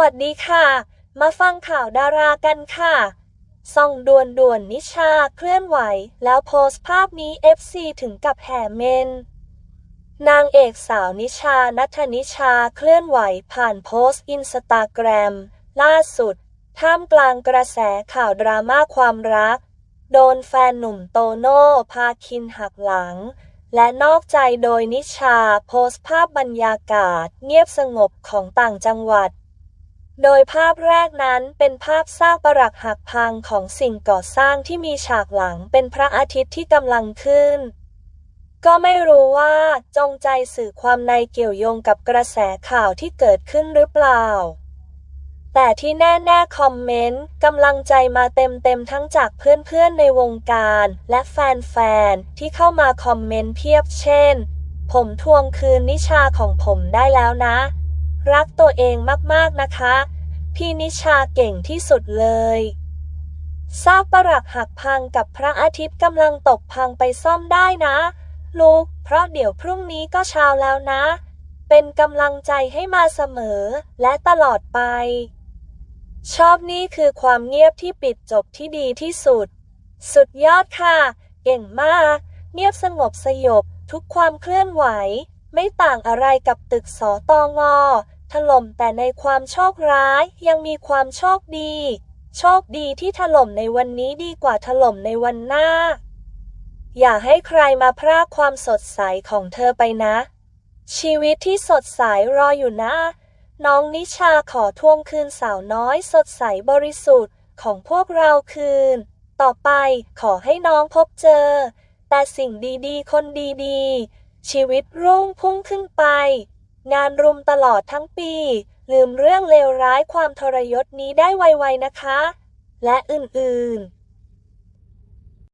วัสดีค่ะ มาฟังข่าวดารากันค่ะ ส่องด่วนด่วนนิชาเคลื่อนไหว แล้วโพสต์ภาพนี้ FC ถึงกับแห่เมน นางเอกสาวนิชานัทนิชาเคลื่อนไหวผ่านโพสต์อินสตาแกรม ล่าสุด ท่ามกลางกระแสข่าวดราม่าความรัก โดนแฟนหนุ่มโตโน่พาคินหักหลัง และนอกใจโดยนิชาโพสต์ภาพบรรยากาศ เงียบสงบของต่างจังหวัด โดยภาพแรกนั้นเป็นภาพซากปรักหักพังของสิ่งก่อสร้างที่มีฉากหลังเป็นพระอาทิตย์ที่กำลังขึ้น ก็ไม่รู้ว่าจงใจสื่อความในเกี่ยวโยงกับกระแสข่าวที่เกิดขึ้นหรือเปล่า แต่ที่แน่ๆคอมเมนต์กำลังใจมาเต็มๆทั้งจากเพื่อนๆในวงการ และแฟนๆที่เข้ามาคอมเมนต์เพียบเช่น ผมทวงคืนนิชาของผมได้แล้วนะ รักตัวเองมากๆนะคะ พี่นิชาเก่งที่สุดเลยซากปรักหักพังกับพระอาทิตย์กำลังตกพังไปซ่อมได้นะ ลูก เพราะเดี๋ยวพรุ่งนี้ก็เช้าแล้วนะ เป็นกำลังใจให้มาเสมอและตลอดไป ชอบนี่คือความเงียบที่ปิดจบที่ดีที่สุด สุดยอดค่ะ เก่งมาก เงียบสงบสยบทุกความเคลื่อนไหว ไม่ต่างอะไรกับตึกสอตองอถล่มแต่ในความโชคร้ายยังมีความโชคดี โชคดีที่ถล่มในวันนี้ดีกว่าถล่มในวันหน้า อย่าให้ใครมาพรากความสดใสของเธอไปนะ ชีวิตที่สดใสรออยู่นะ น้องนิชาขอทวงคืนสาวน้อยสดใสบริสุทธิ์ของพวกเราคืน ต่อไปขอให้น้องพบเจอ แต่สิ่งดีๆ คนดีๆ ชีวิตรุ่งพุ่งขึ้นไป งานรุมตลอดทั้งปี ลืมเรื่องเลวร้ายความทรยศนี้ได้ไวๆนะคะ และอื่นๆ